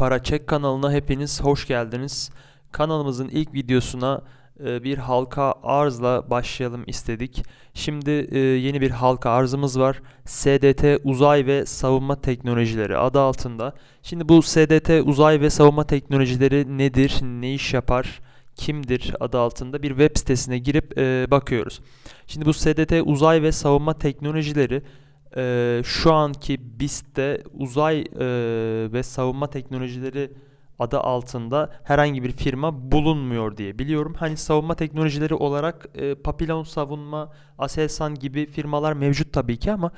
Paraçek kanalına hepiniz hoş geldiniz. Kanalımızın ilk videosuna e, bir halka arzla başlayalım istedik. Şimdi e, yeni bir halka arzımız var. SDT Uzay ve Savunma Teknolojileri adı altında. Şimdi bu SDT Uzay ve Savunma Teknolojileri nedir, ne iş yapar, kimdir adı altında bir web sitesine girip e, bakıyoruz. Şimdi bu SDT Uzay ve Savunma Teknolojileri e, şu anki BIST'te uzay e, ve savunma teknolojileri adı altında herhangi bir firma bulunmuyor diye biliyorum. Hani savunma teknolojileri olarak e, Papillon Savunma, Aselsan gibi firmalar mevcut tabii ki ama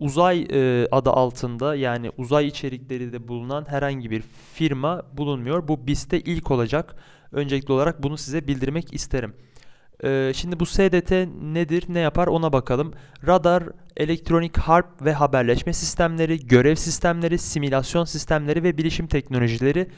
uzay e, adı altında yani uzay içerikleri de bulunan herhangi bir firma bulunmuyor. Bu BIST'te ilk olacak. Öncelikli olarak bunu size bildirmek isterim. Ee, şimdi bu SDT nedir, ne yapar ona bakalım. Radar, elektronik harp ve haberleşme sistemleri, görev sistemleri, simülasyon sistemleri ve bilişim teknolojileri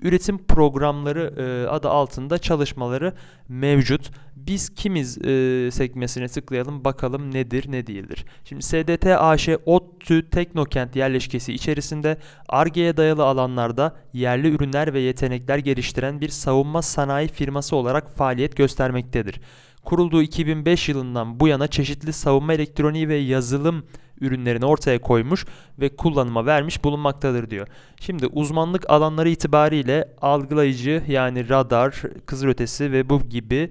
üretim programları e, adı altında çalışmaları mevcut. Biz kimiz e, sekmesine tıklayalım bakalım nedir ne değildir. Şimdi SDT AŞ ODTÜ Teknokent yerleşkesi içerisinde ARGE'ye dayalı alanlarda yerli ürünler ve yetenekler geliştiren bir savunma sanayi firması olarak faaliyet göstermektedir. Kurulduğu 2005 yılından bu yana çeşitli savunma elektroniği ve yazılım ürünlerini ortaya koymuş ve kullanıma vermiş bulunmaktadır diyor. Şimdi uzmanlık alanları itibariyle algılayıcı yani radar, kızılötesi ve bu gibi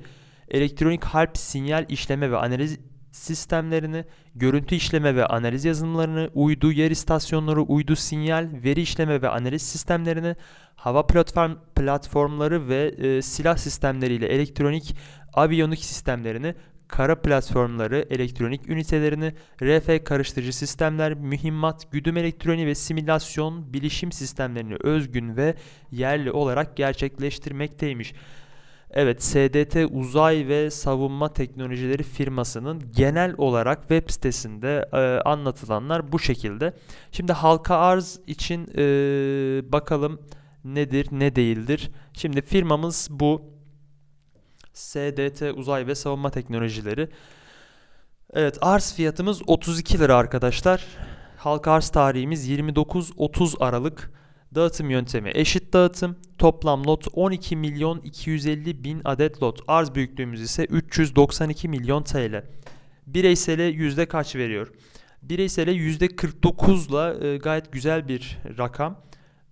elektronik harp sinyal işleme ve analiz sistemlerini, görüntü işleme ve analiz yazılımlarını, uydu yer istasyonları, uydu sinyal, veri işleme ve analiz sistemlerini, hava platform platformları ve e, silah sistemleriyle elektronik aviyonik sistemlerini, kara platformları, elektronik ünitelerini, RF karıştırıcı sistemler, mühimmat, güdüm elektroniği ve simülasyon bilişim sistemlerini özgün ve yerli olarak gerçekleştirmekteymiş. Evet, SDT Uzay ve Savunma Teknolojileri firmasının genel olarak web sitesinde e, anlatılanlar bu şekilde. Şimdi halka arz için e, bakalım nedir, ne değildir. Şimdi firmamız bu. SDT Uzay ve Savunma Teknolojileri. Evet arz fiyatımız 32 lira arkadaşlar. Halka arz tarihimiz 29-30 Aralık. Dağıtım yöntemi eşit dağıtım. Toplam lot 12 milyon 250 bin adet lot. Arz büyüklüğümüz ise 392 milyon TL. Bireysele yüzde kaç veriyor? Bireysele yüzde 49'la e, gayet güzel bir rakam.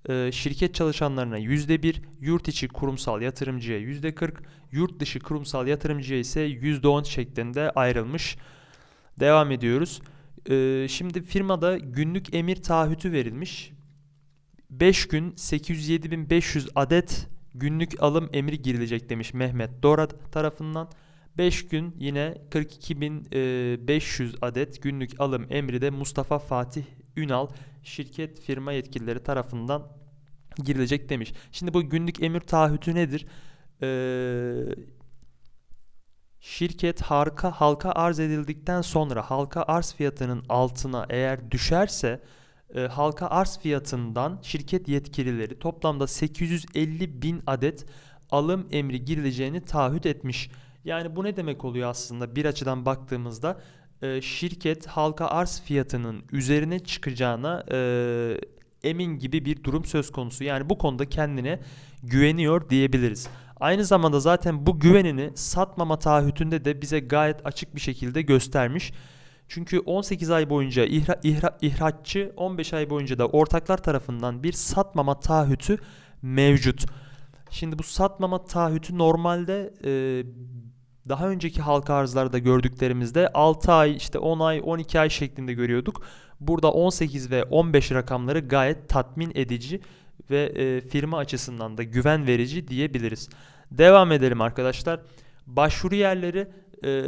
E, şirket çalışanlarına yüzde bir, yurt içi kurumsal yatırımcıya yüzde 40, yurt dışı kurumsal yatırımcıya ise yüzde 10 şeklinde ayrılmış. Devam ediyoruz. E, şimdi firmada günlük emir taahhütü verilmiş. 5 gün 807.500 adet günlük alım emri girilecek demiş Mehmet Dora tarafından. 5 gün yine 42.500 adet günlük alım emri de Mustafa Fatih Ünal şirket firma yetkilileri tarafından girilecek demiş. Şimdi bu günlük emir taahhütü nedir? Ee, şirket halka, halka arz edildikten sonra halka arz fiyatının altına eğer düşerse e, halka arz fiyatından şirket yetkilileri toplamda 850 bin adet alım emri girileceğini taahhüt etmiş. Yani bu ne demek oluyor aslında bir açıdan baktığımızda e, şirket halka arz fiyatının üzerine çıkacağına e, emin gibi bir durum söz konusu. Yani bu konuda kendine güveniyor diyebiliriz. Aynı zamanda zaten bu güvenini satmama taahhütünde de bize gayet açık bir şekilde göstermiş. Çünkü 18 ay boyunca ihra, ihra, ihraççı 15 ay boyunca da ortaklar tarafından bir satmama taahhütü mevcut. Şimdi bu satmama taahhütü normalde e, daha önceki halka arzlarda gördüklerimizde 6 ay işte 10 ay 12 ay şeklinde görüyorduk. Burada 18 ve 15 rakamları gayet tatmin edici ve e, firma açısından da güven verici diyebiliriz. Devam edelim arkadaşlar. Başvuru yerleri e,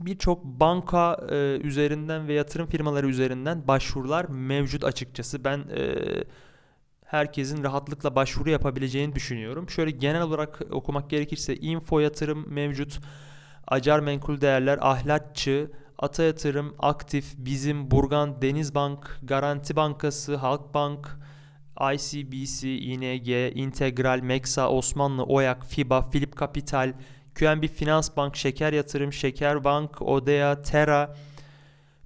birçok banka e, üzerinden ve yatırım firmaları üzerinden başvurular mevcut açıkçası. Ben e, herkesin rahatlıkla başvuru yapabileceğini düşünüyorum. Şöyle genel olarak okumak gerekirse info yatırım mevcut. Acar menkul değerler, ahlatçı, Ata Yatırım, Aktif, Bizim, Burgan, Denizbank, Garanti Bankası, Halkbank, ICBC, ING, Integral, Meksa, Osmanlı, Oyak, FIBA, Philip Capital, QNB Finans Bank, Şeker Yatırım, Şeker Bank, Odea, Terra,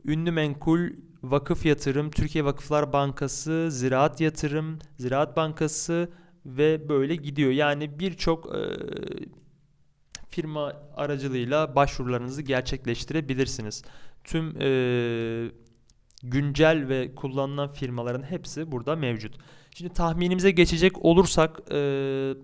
Ünlü Menkul, Vakıf Yatırım, Türkiye Vakıflar Bankası, Ziraat Yatırım, Ziraat Bankası ve böyle gidiyor. Yani birçok e, firma aracılığıyla başvurularınızı gerçekleştirebilirsiniz. Tüm e, güncel ve kullanılan firmaların hepsi burada mevcut. Şimdi tahminimize geçecek olursak e,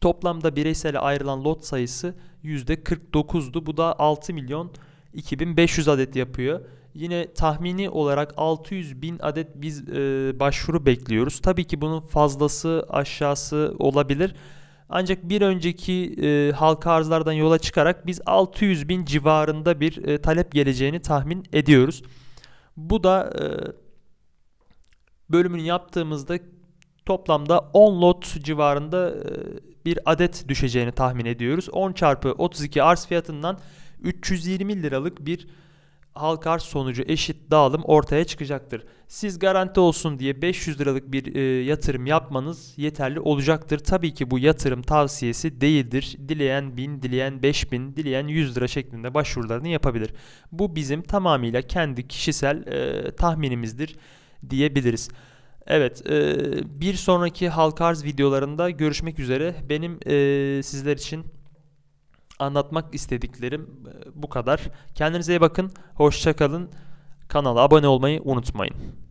toplamda bireysel ayrılan lot sayısı %49'du. Bu da 6 milyon 2500 adet yapıyor. Yine tahmini olarak 600 bin adet biz e, başvuru bekliyoruz. Tabii ki bunun fazlası aşağısı olabilir. Ancak bir önceki e, halka arzlardan yola çıkarak biz 600 bin civarında bir e, talep geleceğini tahmin ediyoruz. Bu da e, bölümünü yaptığımızda toplamda 10 lot civarında e, bir adet düşeceğini tahmin ediyoruz. 10 çarpı 32 arz fiyatından 320 liralık bir halka arz sonucu eşit dağılım ortaya çıkacaktır. Siz garanti olsun diye 500 liralık bir e, yatırım yapmanız yeterli olacaktır. Tabii ki bu yatırım tavsiyesi değildir. Dileyen 1000, dileyen 5000, dileyen 100 lira şeklinde başvurularını yapabilir. Bu bizim tamamıyla kendi kişisel e, tahminimizdir diyebiliriz. Evet, e, bir sonraki halka arz videolarında görüşmek üzere. Benim e, sizler için anlatmak istediklerim e, bu kadar. Kendinize iyi bakın, hoşça kalın. Kanala abone olmayı unutmayın.